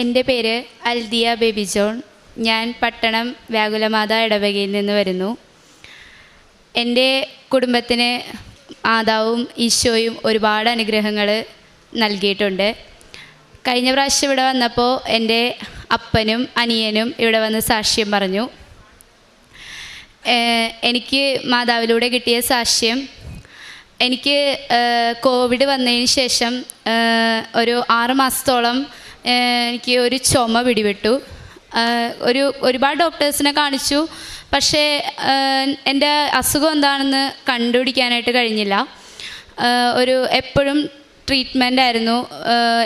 എന്റെ പേര് അൽദിയ baby John. ഞാൻ പട്ടണം വ്യാകുലമാത ഇടവകയിൽ നിന്ന് വരുന്നു. എന്റെ കുടുംബത്തിന് മാതാവും ഈശോയും ഒരുപാട് അനുഗ്രഹങ്ങൾ നൽകിയിട്ടുണ്ട്. കഴിഞ്ഞ പ്രാവശ്യം ഇവിടെ വന്നപ്പോൾ എന്റെ അപ്പനും അനിയനും ഇവിടെ വന്ന് സാക്ഷ്യം പറഞ്ഞു. എനിക്ക് മാതാവിലൂടെ കിട്ടിയ സാക്ഷ്യം എനിക്ക് കോവിഡ് വന്നതിന് ശേഷം ഒരു ആറ് മാസത്തോളം എനിക്ക് ഒരു ചുമ പിടിപെട്ടു. ഒരു ഒരുപാട് ഡോക്ടേഴ്സിനെ കാണിച്ചു. പക്ഷേ എന്റെ അസുഖം എന്താണെന്ന് കണ്ടുപിടിക്കാനായിട്ട് കഴിഞ്ഞില്ല. ഒരു എപ്പോഴും ട്രീറ്റ്മെന്റ് ആയിരുന്നു.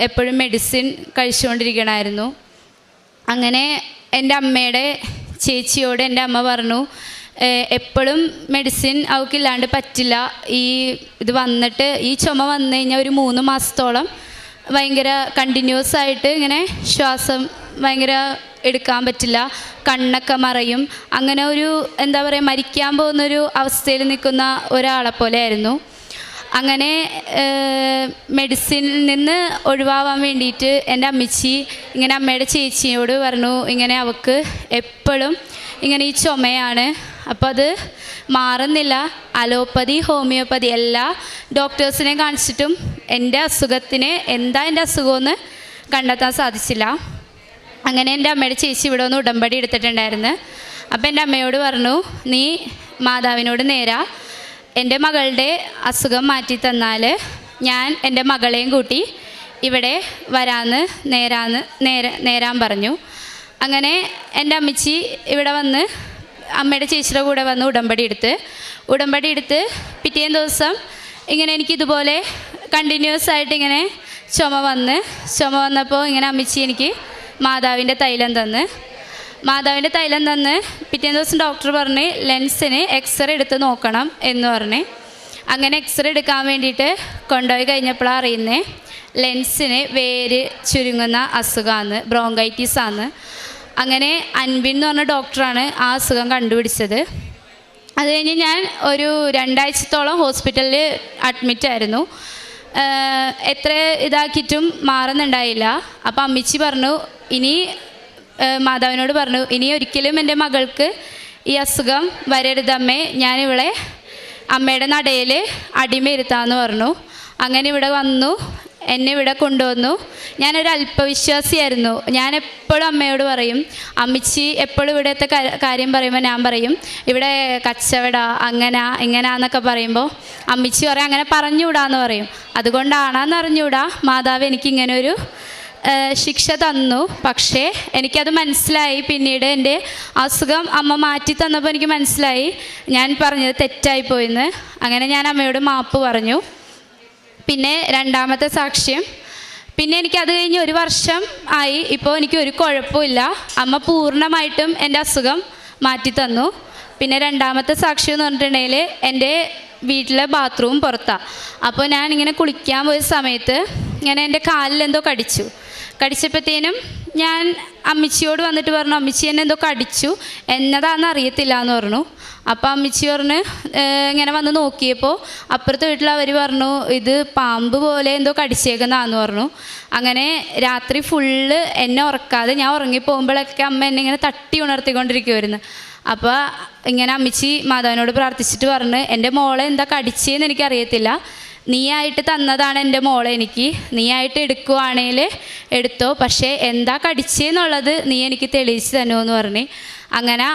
എപ്പോഴും മെഡിസിൻ കഴിച്ചുകൊണ്ടിരിക്കണമായിരുന്നു അങ്ങനെ എന്റെ അമ്മയുടെ ചേച്ചിയോട് എന്റെ അമ്മ പറഞ്ഞു എപ്പോഴും മെഡിസിൻ അവൾക്കില്ലാണ്ട് പറ്റില്ല. ഈ ഇത് വന്നിട്ട് ഈ ചുമ വന്നു കഴിഞ്ഞാൽ ഒരു മൂന്ന് മാസത്തോളം ഭയങ്കര കണ്ടിന്യൂസ് ആയിട്ട് ഇങ്ങനെ ശ്വാസം ഭയങ്കര എടുക്കാൻ പറ്റില്ല. കണ്ണൊക്കെ മറയും. അങ്ങനെ ഒരു എന്താ പറയുക മരിക്കാൻ പോകുന്നൊരു അവസ്ഥയിൽ നിൽക്കുന്ന ഒരാളെ പോലെ ആയിരുന്നു അങ്ങനെ മെഡിസിനിൽ നിന്ന് ഒഴിവാവാൻ വേണ്ടിയിട്ട് എന്റെ അമ്മച്ചി ഇങ്ങനെ അമ്മയുടെ ചേച്ചിയോട് പറഞ്ഞു ഇങ്ങനെ അവൾക്ക് എപ്പോഴും ഇങ്ങനെ ഈ ചുമയാണ് അപ്പോൾ അത് മാറുന്നില്ല. അലോപ്പതി ഹോമിയോപ്പതി എല്ലാ ഡോക്ടേഴ്സിനെ കാണിച്ചിട്ടും എന്റെ അസുഖത്തിന് എന്താ എന്റെ അസുഖമെന്ന് കണ്ടെത്താൻ സാധിച്ചില്ല. അങ്ങനെ എന്റെ അമ്മയുടെ ചേച്ചി ഇവിടെ ഒന്ന് ഉടമ്പടി എടുത്തിട്ടുണ്ടായിരുന്നു. അപ്പോൾ എന്റെ അമ്മയോട് പറഞ്ഞു നീ മാതാവിനോട് നേരാ. എന്റെ മകളുടെ അസുഖം മാറ്റി തന്നാൽ ഞാൻ എന്റെ മകളെയും കൂട്ടി ഇവിടെ വരാന്ന് നേരാന്ന് നേര നേരാൻ പറഞ്ഞു. അങ്ങനെ എന്റെ അമ്മച്ചി ഇവിടെ വന്ന് അമ്മയുടെ ചേച്ചിയുടെ കൂടെ വന്ന് ഉടമ്പടി എടുത്ത് ഉടമ്പടി എടുത്ത് പിറ്റേ ദിവസം ഇങ്ങനെ എനിക്ക് ഇതുപോലെ കണ്ടിന്യൂസ് ആയിട്ട് ഇങ്ങനെ ചുമ വന്ന് ചുമ വന്നപ്പോൾ ഇങ്ങനെ അമ്മച്ചി എനിക്ക് മാതാവിന്റെ തൈലം തന്ന്. മാതാവിന്റെ തൈലം തന്ന് പിറ്റേ ദിവസം ഡോക്ടർ പറഞ്ഞ് ലെൻസിന് എക്സ്റേ എടുത്ത് നോക്കണം എന്ന് പറഞ്ഞ്. അങ്ങനെ എക്സ്റേ എടുക്കാൻ വേണ്ടിയിട്ട് കൊണ്ടുപോയി കഴിഞ്ഞപ്പോഴാണ് അറിയുന്നത് ലെൻസിന് വേര് ചുരുങ്ങുന്ന അസുഖമാണ് ബ്രോങ്കൈറ്റിസ് ആണ് അങ്ങനെ അൻവിൻ എന്ന് പറഞ്ഞ ഡോക്ടറാണ് ആ അസുഖം കണ്ടുപിടിച്ചത്. അത് കഴിഞ്ഞ് ഞാൻ ഒരു രണ്ടാഴ്ചത്തോളം ഹോസ്പിറ്റലിൽ അഡ്മിറ്റ് ആയിരുന്നു. എത്ര ഇതാക്കിയിട്ടും മാറുന്നുണ്ടായില്ല. അപ്പം അമ്മിച്ചി പറഞ്ഞു ഇനി മാതാവിനോട് പറഞ്ഞു ഇനി ഒരിക്കലും എന്റെ മകൾക്ക് ഈ അസുഖം വരരുതമ്മേ ഞാനിവിടെ അമ്മയുടെ നടയിൽ അടിമയിരുത്താമെന്ന് പറഞ്ഞു. അങ്ങനെ ഇവിടെ വന്നു. എന്നെ ഇവിടെ കൊണ്ടുവന്നു. ഞാനൊരു അല്പവിശ്വാസിയായിരുന്നു. ഞാൻ എപ്പോഴും അമ്മയോട് പറയും അമ്മിച്ചി എപ്പോഴും ഇവിടുത്തെ കാര്യം പറയുമ്പോൾ ഞാൻ പറയും ഇവിടെ കച്ചവട അങ്ങനെ ഇങ്ങനെ എന്നൊക്കെ പറയുമ്പോൾ അമ്മിച്ചി പറയും അങ്ങനെ പറഞ്ഞുകൂടാന്ന് പറയും. അതുകൊണ്ടാണെന്ന് അറിഞ്ഞുകൂടാ മാതാവ് എനിക്കിങ്ങനെ ഒരു ശിക്ഷ തന്നു. പക്ഷേ എനിക്കത് മനസ്സിലായി. പിന്നീട് എന്റെ അസുഖം അമ്മ മാറ്റി തന്നപ്പോൾ എനിക്ക് മനസ്സിലായി. ഞാൻ പറഞ്ഞത് തെറ്റായിപ്പോയിന്ന്. അങ്ങനെ ഞാൻ അമ്മയോട് മാപ്പ് പറഞ്ഞു. പിന്നെ രണ്ടാമത്തെ സാക്ഷ്യം. പിന്നെ എനിക്ക് അത് കഴിഞ്ഞ് ഒരു വർഷം ആയി. ഇപ്പോൾ എനിക്ക് ഒരു കുഴപ്പമില്ല. അമ്മ പൂർണമായിട്ടും എന്റെ അസുഖം മാറ്റി തന്നു. പിന്നെ രണ്ടാമത്തെ സാക്ഷ്യം എന്ന് പറഞ്ഞിട്ടുണ്ടെങ്കിൽ എന്റെ വീട്ടിലെ ബാത്റൂം പുറത്താണ് അപ്പോൾ ഞാൻ ഇങ്ങനെ കുളിക്കാൻ പോയ സമയത്ത് ഇങ്ങനെ എന്റെ കാലിൽ എന്തോ കടിച്ചു. കടിച്ചപ്പോഴത്തേനും ഞാൻ അമ്മച്ചിയോട് വന്നിട്ട് പറഞ്ഞു അമ്മച്ചി എന്നെ എന്തോ കടിച്ചു എന്നതാണെന്ന് അറിയത്തില്ല എന്ന് പറഞ്ഞു. അപ്പോൾ അമ്മച്ചി പറഞ്ഞ് "ഏഹ്, ഇങ്ങനെ വന്ന് നോക്കിയപ്പോൾ അപ്പുറത്തെ വീട്ടിൽ അവർ പറഞ്ഞു ഇത് പാമ്പ് പോലെ എന്തോ കടിച്ചേക്കുന്നതാന്ന് പറഞ്ഞു. അങ്ങനെ രാത്രി ഫുള്ള് എന്നെ ഉറക്കാതെ ഞാൻ ഉറങ്ങിപ്പോകുമ്പോഴൊക്കെ അമ്മ എന്നെ ഇങ്ങനെ തട്ടി ഉണർത്തിക്കൊണ്ടിരിക്കുമായിരുന്നു അപ്പോൾ ഇങ്ങനെ അമ്മച്ചി മാതാവിനോട് പ്രാർത്ഥിച്ചിട്ട് പറഞ്ഞ് എന്റെ മോളെ എന്താ കടിച്ചതെന്ന് എനിക്കറിയത്തില്ല. നീയായിട്ട് തന്നതാണ് എന്റെ മോളെ എനിക്ക്. നീയായിട്ട് എടുക്കുവാണേൽ എടുത്തോ. പക്ഷേ എന്താ കടിച്ചെന്നുള്ളത് നീ എനിക്ക് തെളിയിച്ച് എന്ന് പറഞ്ഞ്. അങ്ങനെ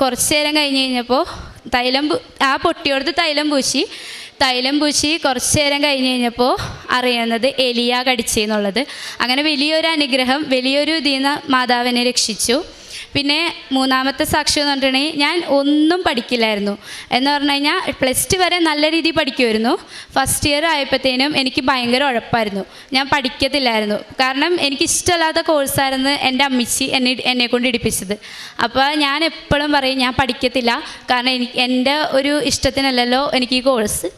കുറച്ച് നേരം കഴിഞ്ഞ് കഴിഞ്ഞപ്പോൾ തൈലം ആ പൊട്ടിയോടത്ത് തൈലം പൂശി. തൈലം പൂശി കുറച്ച് നേരം കഴിഞ്ഞ് കഴിഞ്ഞപ്പോൾ അറിയുന്നത് എലിയ കടിച്ചെന്നുള്ളത്. അങ്ങനെ വലിയൊരു അനുഗ്രഹം വലിയൊരു ഇതിൽ നിന്ന് മാതാവിനെ രക്ഷിച്ചു. പിന്നെ മൂന്നാമത്തെ സാക്ഷ്യം എന്ന് പറഞ്ഞിട്ടുണ്ടെങ്കിൽ ഞാൻ ഒന്നും പഠിക്കില്ലായിരുന്നു. എന്ന് പറഞ്ഞു കഴിഞ്ഞാൽ പ്ലസ് ടു വരെ നല്ല രീതിയിൽ പഠിക്കുമായിരുന്നു. ഫസ്റ്റ് ഇയർ ആയപ്പോഴത്തേനും എനിക്ക് ഭയങ്കര ഉഴപ്പായിരുന്നു. ഞാൻ പഠിക്കത്തില്ലായിരുന്നു. കാരണം എനിക്ക് ഇഷ്ടമല്ലാത്ത കോഴ്സായിരുന്നു എന്റെ അമ്മിച്ചി എന്നെ എന്നെ കൊണ്ട് ഇടിപ്പിച്ചത്. അപ്പോൾ ഞാൻ എപ്പോഴും പറയും ഞാൻ പഠിക്കത്തില്ല. കാരണം എനിക്ക് എന്റെ ഒരു ഇഷ്ടത്തിനല്ലല്ലോ എനിക്ക് ഈ കോഴ്സ്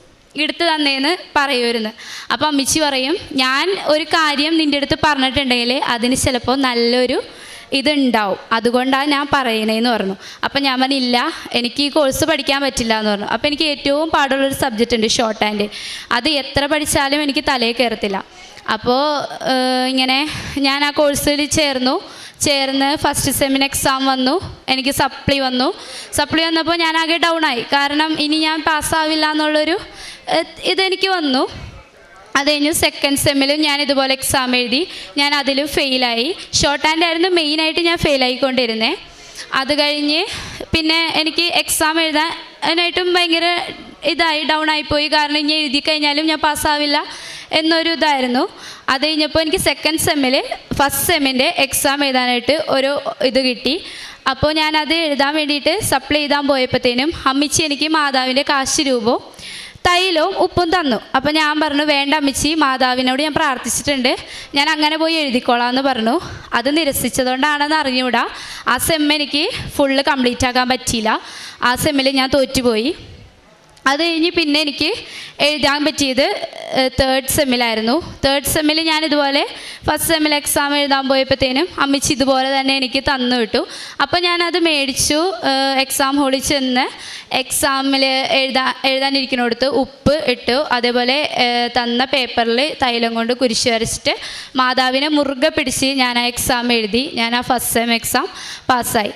എടുത്തു തന്നേന്ന് പറയുമായിരുന്നു. അപ്പോൾ അമ്മിച്ചി പറയും ഞാൻ ഒരു കാര്യം നിന്റെ അടുത്ത് പറഞ്ഞിട്ടുണ്ടെങ്കിൽ അതിന് ചിലപ്പോൾ നല്ലൊരു ഇതുണ്ടാവും. അതുകൊണ്ടാണ് ഞാൻ പറയണേന്ന് പറഞ്ഞു. അപ്പം ഞാൻ പറഞ്ഞില്ല എനിക്ക് ഈ കോഴ്സ് പഠിക്കാൻ പറ്റില്ല എന്ന് പറഞ്ഞു. അപ്പോൾ എനിക്ക് ഏറ്റവും പാടുള്ളൊരു സബ്ജക്റ്റ് ഉണ്ട് ഷോർട്ട് ഹാൻഡ് അത് എത്ര പഠിച്ചാലും എനിക്ക് തലയിൽ കയറത്തില്ല. അപ്പോൾ ഇങ്ങനെ ഞാൻ ആ കോഴ്സിൽ ചേർന്നു. ചേർന്ന് ഫസ്റ്റ് സെമിന് എക്സാം വന്നു. എനിക്ക് സപ്ലി വന്നു. സപ്ലി വന്നപ്പോൾ ഞാൻ ആകെ ഡൗൺ ആയി. കാരണം ഇനി ഞാൻ പാസ്സാവില്ല എന്നുള്ളൊരു ഇതെനിക്ക് വന്നു. അത് കഴിഞ്ഞ് സെക്കൻഡ് സെമ്മിലും ഞാൻ ഇതുപോലെ എക്സാം എഴുതി ഞാൻ അതിലും ഫെയിലായി ഷോർട്ട് ഹാൻഡ് ആയിരുന്നു മെയിനായിട്ട് ഞാൻ ഫെയിലായിക്കൊണ്ടിരുന്നേ അത് കഴിഞ്ഞ് പിന്നെ എനിക്ക് എക്സാം എഴുതാനായിട്ടും ഭയങ്കര ഇതായി ഡൗൺ ആയിപ്പോയി കാരണം ഇനി എഴുതി കഴിഞ്ഞാലും ഞാൻ പാസ്സാവില്ല എന്നൊരു ഇതായിരുന്നു. അത് കഴിഞ്ഞപ്പോൾ എനിക്ക് സെക്കൻഡ് സെമ്മിൽ ഫസ്റ്റ് സെമ്മിന്റെ എക്സാം എഴുതാനായിട്ട് ഒരു ഇത് കിട്ടി. അപ്പോൾ ഞാനത് എഴുതാൻ വേണ്ടിയിട്ട് സപ്ലൈ എഴുതാൻ പോയപ്പോഴത്തേനും അമ്മിച്ചി എനിക്ക് മാതാവിന്റെ കാശ് രൂപവും തൈലവും ഉപ്പും തന്നു. അപ്പം ഞാൻ പറഞ്ഞു വേണ്ട അമ്മച്ചി മാതാവിനോട് ഞാൻ പ്രാർത്ഥിച്ചിട്ടുണ്ട്. ഞാൻ അങ്ങനെ പോയി എഴുതിക്കോളാം എന്ന് പറഞ്ഞു. അത് നിരസിച്ചതുകൊണ്ടാണെന്ന് അറിഞ്ഞുകൂടാ. ആ സെം എനിക്ക് ഫുള്ള് കംപ്ലീറ്റ് ആക്കാൻ പറ്റിയില്ല. ആ സെമ്മിൽ ഞാൻ തോറ്റുപോയി. അത് കഴിഞ്ഞ് പിന്നെ എനിക്ക് എഴുതാൻ പറ്റിയത് തേർഡ് സെമ്മിലായിരുന്നു തേർഡ് സെമ്മിൽ ഞാൻ ഇതുപോലെ ഫസ്റ്റ് സെമ്മിൽ എക്സാം എഴുതാൻ പോയപ്പോഴത്തേനും അമ്മച്ചി ഇതുപോലെ തന്നെ എനിക്ക് തന്നു വിട്ടു. അപ്പോൾ ഞാനത് മേടിച്ചു എക്സാം ഹോളിൽ ചെന്ന് എക്സാമിൽ എഴുതാ എഴുതാനിരിക്കുന്നിടത്ത് ഉപ്പ് ഇട്ടു അതേപോലെ തന്ന പേപ്പറിൽ തൈലം കൊണ്ട് കുരിശ് വരച്ചിട്ട് മാതാവിനെ മുറുകെ പിടിച്ച് ഞാൻ ആ എക്സാം എഴുതി ഞാൻ ആ ഫസ്റ്റ് സെം എക്സാം പാസ്സായി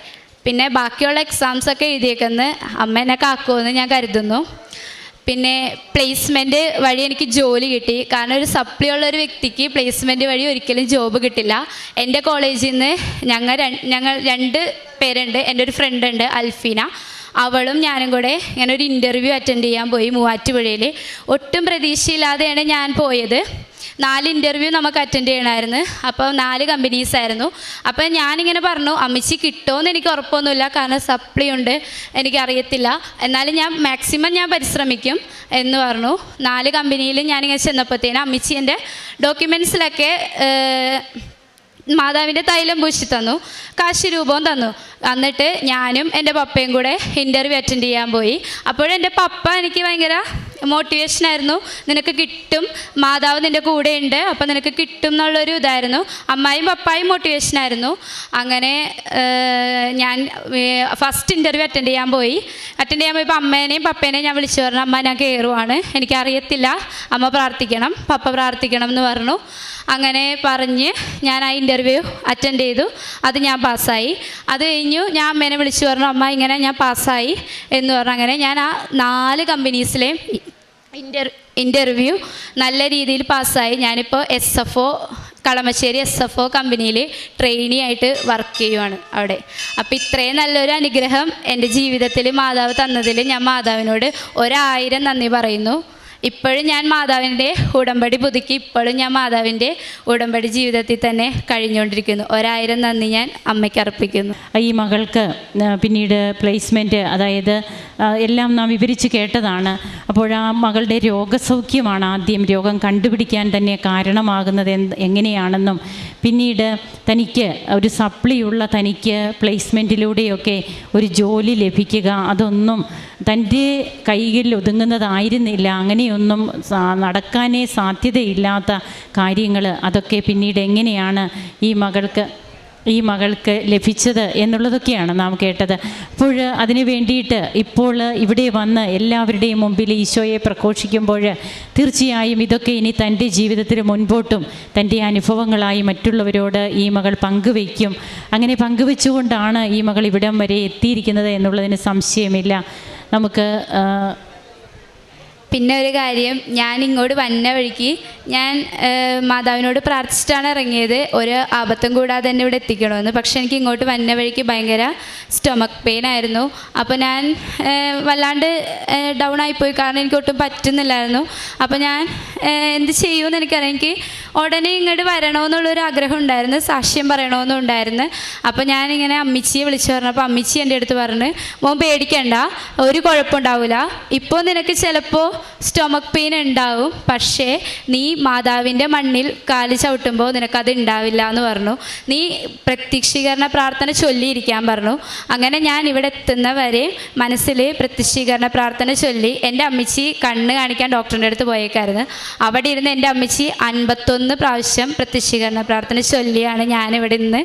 പിന്നെ ബാക്കിയുള്ള എക്സാംസ് ഒക്കെ എഴുതിയേക്കുന്നത് അമ്മ എന്നെ കാക്കുമെന്ന് ഞാൻ കരുതുന്നു. പിന്നെ പ്ലേസ്മെന്റ് വഴി എനിക്ക് ജോലി കിട്ടി. കാരണം ഒരു സപ്ലി ഉള്ള ഒരു വ്യക്തിക്ക് പ്ലേസ്മെന്റ് വഴി ഒരിക്കലും ജോബ് കിട്ടില്ല. എന്റെ കോളേജിൽ നിന്ന് ഞങ്ങൾ ഞങ്ങൾ രണ്ട് പേരുണ്ട്. എന്റെ ഒരു ഫ്രണ്ട് ഉണ്ട് അൽഫീന. അവളും ഞാനും കൂടെ ഇങ്ങനെ ഒരു ഇന്റർവ്യൂ അറ്റൻഡ് ചെയ്യാൻ പോയി മൂവാറ്റുപുഴയിൽ ഒട്ടും പ്രതീക്ഷയില്ലാതെയാണ് ഞാൻ പോയത്. നാല് ഇന്റർവ്യൂ നമുക്ക് അറ്റൻഡ് ചെയ്യണമായിരുന്നു അപ്പോൾ നാല് കമ്പനീസ് ആയിരുന്നു. അപ്പോൾ ഞാനിങ്ങനെ പറഞ്ഞു അമ്മച്ചി കിട്ടുമെന്ന് എനിക്ക് ഉറപ്പൊന്നുമില്ല. കാരണം സപ്ലി ഉണ്ട്. എനിക്കറിയത്തില്ല. എന്നാലും ഞാൻ മാക്സിമം ഞാൻ പരിശ്രമിക്കും എന്ന് പറഞ്ഞു. നാല് കമ്പനിയിൽ ഞാനിങ്ങനെ ചെന്നപ്പോഴത്തേനും അമ്മച്ചി എന്റെ ഡോക്യുമെൻസിലൊക്കെ മാതാവിന്റെ തൈലം പൂശി തന്നു കാശ് രൂപവും തന്നു. എന്നിട്ട് ഞാനും എന്റെ പപ്പയും കൂടെ ഇന്റർവ്യൂ അറ്റൻഡ് ചെയ്യാൻ പോയി. അപ്പോഴെന്റെ പപ്പ എനിക്ക് ഭയങ്കര മോട്ടിവേഷനായിരുന്നു നിനക്ക് കിട്ടും. മാതാവ് നിന്റെ ഉണ്ട് അപ്പം നിനക്ക് കിട്ടും എന്നുള്ളൊരു ഇതായിരുന്നു. അമ്മായും പപ്പായും മോട്ടിവേഷൻ ആയിരുന്നു. അങ്ങനെ ഞാൻ ഫസ്റ്റ് ഇന്റർവ്യൂ അറ്റൻഡ് ചെയ്യാൻ പോയി. അറ്റൻഡ് ചെയ്യാൻ പോയപ്പോൾ അമ്മേനെയും പപ്പേനെയും ഞാൻ വിളിച്ചു. പറഞ്ഞു അമ്മ ഞാൻ കയറുവാണ് എനിക്കറിയത്തില്ല. അമ്മ പ്രാർത്ഥിക്കണം. പപ്പ പ്രാർത്ഥിക്കണം എന്ന് പറഞ്ഞു. അങ്ങനെ പറഞ്ഞ് ഞാൻ ആ ഇന്റർവ്യൂ അറ്റൻഡ് ചെയ്തു. അത് ഞാൻ പാസ്സായി. അത് കഴിഞ്ഞു ഞാൻ അമ്മേനെ വിളിച്ചു. പറഞ്ഞു അമ്മ ഇങ്ങനെ ഞാൻ പാസ്സായി എന്ന് പറഞ്ഞു. അങ്ങനെ ഞാൻ ആ നാല് കമ്പനീസിലെയും ഇന്റർ ഇന്റർവ്യൂ നല്ല രീതിയിൽ പാസ്സായി. ഞാനിപ്പോൾ S F O Kalamassery S F O കമ്പനിയിൽ ട്രെയിനി ആയിട്ട് വർക്ക് ചെയ്യുവാണ് അവിടെ. അപ്പോൾ ഇത്രയും നല്ലൊരു അനുഗ്രഹം എന്റെ ജീവിതത്തിൽ മാതാവ് തന്നതിൽ ഞാൻ മാതാവിനോട് ഒരായിരം നന്ദി പറയുന്നു. ഇപ്പോഴും ഞാൻ മാതാവിന്റെ ഉടമ്പടി പുതുക്കി ഇപ്പോഴും ഞാൻ മാതാവിന്റെ ഉടമ്പടി ജീവിതത്തിൽ തന്നെ കഴിഞ്ഞുകൊണ്ടിരിക്കുന്നു. ഒരായിരം നന്ദി ഞാൻ അമ്മയ്ക്ക് അർപ്പിക്കുന്നു. ഈ മകൾക്ക് പിന്നീട് പ്ലേസ്മെന്റ് അതായത് എല്ലാം നാം വിവരിച്ച് കേട്ടതാണ്. അപ്പോൾ ആ മകളുടെ രോഗസൗഖ്യമാണ് ആദ്യം രോഗം കണ്ടുപിടിക്കാൻ തന്നെ കാരണമാകുന്നത് എങ്ങനെയാണെന്നും പിന്നീട് തനിക്ക് ഒരു സപ്ലിയുള്ള തനിക്ക് പ്ലേസ്മെന്റിലൂടെയൊക്കെ ഒരു ജോലി ലഭിക്കുക അതൊന്നും തന്റെ കൈയിൽ ഒതുങ്ങുന്നതായിരുന്നില്ല. അങ്ങനെയൊന്നും നടക്കാനേ സാധ്യതയില്ലാത്ത കാര്യങ്ങൾ അതൊക്കെ പിന്നീട് എങ്ങനെയാണ് ഈ മകൾക്ക് ഈ മകൾക്ക് ലഭിച്ചത് എന്നുള്ളതൊക്കെയാണ് നാം കേട്ടത്. അപ്പോൾ അതിനു വേണ്ടിയിട്ട് ഇപ്പോൾ ഇവിടെ വന്ന് എല്ലാവരുടെയും മുമ്പിൽ ഈശോയെ പ്രഘോഷിക്കുമ്പോൾ തീർച്ചയായും ഇതൊക്കെ ഇനി തന്റെ ജീവിതത്തിൽ മുൻപോട്ടും തന്റെ അനുഭവങ്ങളായി മറ്റുള്ളവരോട് ഈ മകൾ പങ്കുവയ്ക്കും. അങ്ങനെ പങ്കുവെച്ചുകൊണ്ടാണ് ഈ മകൾ ഇവിടം വരെ എത്തിയിരിക്കുന്നത് എന്നുള്ളതിന് സംശയമില്ല. നമുക്ക് ആ, പിന്നെ ഒരു കാര്യം ഞാൻ ഇങ്ങോട്ട് വന്ന വഴിക്ക് ഞാൻ മാതാവിനോട് പ്രാർത്ഥിച്ചിട്ടാണ് ഇറങ്ങിയത്. ഒരു ആപത്തും കൂടാതെ തന്നെ ഇവിടെ എത്തിക്കണമെന്ന്. പക്ഷെ എനിക്ക് ഇങ്ങോട്ട് വന്ന വഴിക്ക് ഭയങ്കര സ്റ്റൊമക്ക് പെയിൻ ആയിരുന്നു. അപ്പോൾ ഞാൻ വല്ലാണ്ട് ഡൗൺ ആയിപ്പോയി. കാരണം എനിക്ക് ഒട്ടും പറ്റുന്നില്ലായിരുന്നു. അപ്പോൾ ഞാൻ എന്ത് ചെയ്യുമെന്ന് എനിക്കറിയാം. എനിക്ക് ഉടനെ ഇങ്ങോട്ട് വരണമെന്നുള്ളൊരു ആഗ്രഹം ഉണ്ടായിരുന്നു. സാക്ഷ്യം പറയണമെന്നും ഉണ്ടായിരുന്നു. അപ്പോൾ ഞാനിങ്ങനെ അമ്മിച്ചിയെ വിളിച്ചു പറഞ്ഞപ്പോൾ അമ്മിച്ചി എന്റെ അടുത്ത് പറഞ്ഞ് മോൻ പേടിക്കണ്ട ഒരു കുഴപ്പമുണ്ടാവില്ല ഇപ്പോൾ നിനക്ക് ചിലപ്പോൾ സ്റ്റൊമക്ക് പെയിൻ ഉണ്ടാവും. പക്ഷേ നീ മാതാവിന്റെ മണ്ണിൽ കാൽ ചവിട്ടുമ്പോൾ നിനക്കത് ഉണ്ടാവില്ല എന്ന് പറഞ്ഞു. നീ പ്രത്യക്ഷീകരണ പ്രാർത്ഥന ചൊല്ലിയിരിക്കാൻ പറഞ്ഞു. അങ്ങനെ ഞാൻ ഇവിടെ എത്തുന്നവരെ മനസ്സിൽ പ്രത്യക്ഷീകരണ പ്രാർത്ഥന ചൊല്ലി എന്റെ അമ്മച്ചി കണ്ണ് കാണിക്കാൻ ഡോക്ടറിന്റെ അടുത്ത് പോയേക്കായിരുന്നു. അവിടെ ഇരുന്ന് എന്റെ അമ്മച്ചി അൻപത്തൊന്ന് പ്രാവശ്യം പ്രത്യക്ഷീകരണ പ്രാർത്ഥന ചൊല്ലിയാണ് ഞാനിവിടെ നിന്ന്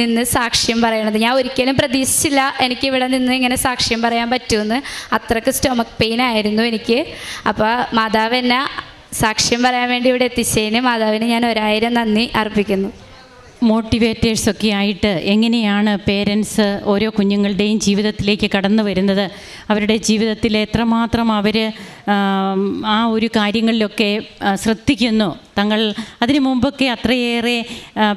നിന്ന് സാക്ഷ്യം പറയണത്. ഞാൻ ഒരിക്കലും പ്രതീക്ഷിച്ചില്ല എനിക്ക് ഇവിടെ നിന്ന് ഇങ്ങനെ സാക്ഷ്യം പറയാൻ പറ്റുമെന്ന് അത്രയ്ക്ക് സ്റ്റൊമക്ക് പെയിൻ ആയിരുന്നു എനിക്ക്. അപ്പോൾ മാതാവ് എന്നെ സാക്ഷ്യം പറയാൻ വേണ്ടി ഇവിടെ എത്തിച്ചതിന് മാതാവിന് ഞാൻ ഒരായിരം നന്ദി അർപ്പിക്കുന്നു. മോട്ടിവേറ്റേഴ്സൊക്കെ ആയിട്ട് എങ്ങനെയാണ് പേരൻസ് ഓരോ കുഞ്ഞുങ്ങളുടെയും ജീവിതത്തിലേക്ക് കടന്നു വരുന്നത്? അവരുടെ ജീവിതത്തിൽ എത്രമാത്രം അവർ ആ ഒരു കാര്യങ്ങളിലൊക്കെ ശ്രദ്ധിക്കുന്നു? തങ്ങൾ അതിനു മുമ്പൊക്കെ അത്രയേറെ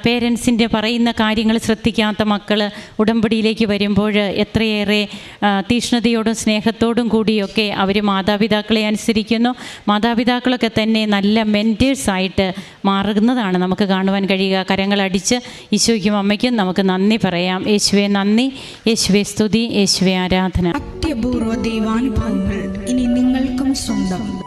പേരൻസിന്റെ പറയുന്ന കാര്യങ്ങൾ ശ്രദ്ധിക്കാത്ത മക്കൾ ഉടമ്പടിയിലേക്ക് വരുമ്പോൾ എത്രയേറെ തീഷ്ണതയോടും സ്നേഹത്തോടും കൂടിയൊക്കെ അവർ മാതാപിതാക്കളെ അനുസരിക്കുന്നു. മാതാപിതാക്കളൊക്കെ തന്നെ നല്ല മെന്റേഴ്സായിട്ട് മാറുന്നതാണ് നമുക്ക് കാണുവാൻ കഴിയുക. കരങ്ങളടിച്ച് ഈശോയ്ക്കും അമ്മയ്ക്കും നമുക്ക് നന്ദി പറയാം. യേശുവെ നന്ദി. യേശുവെ സ്തുതി. യേശുവെ ആരാധന. അത്യപൂർവ ദൈവാനുഭവങ്ങൾ ഇനി നിങ്ങൾക്കും സ്വന്തം.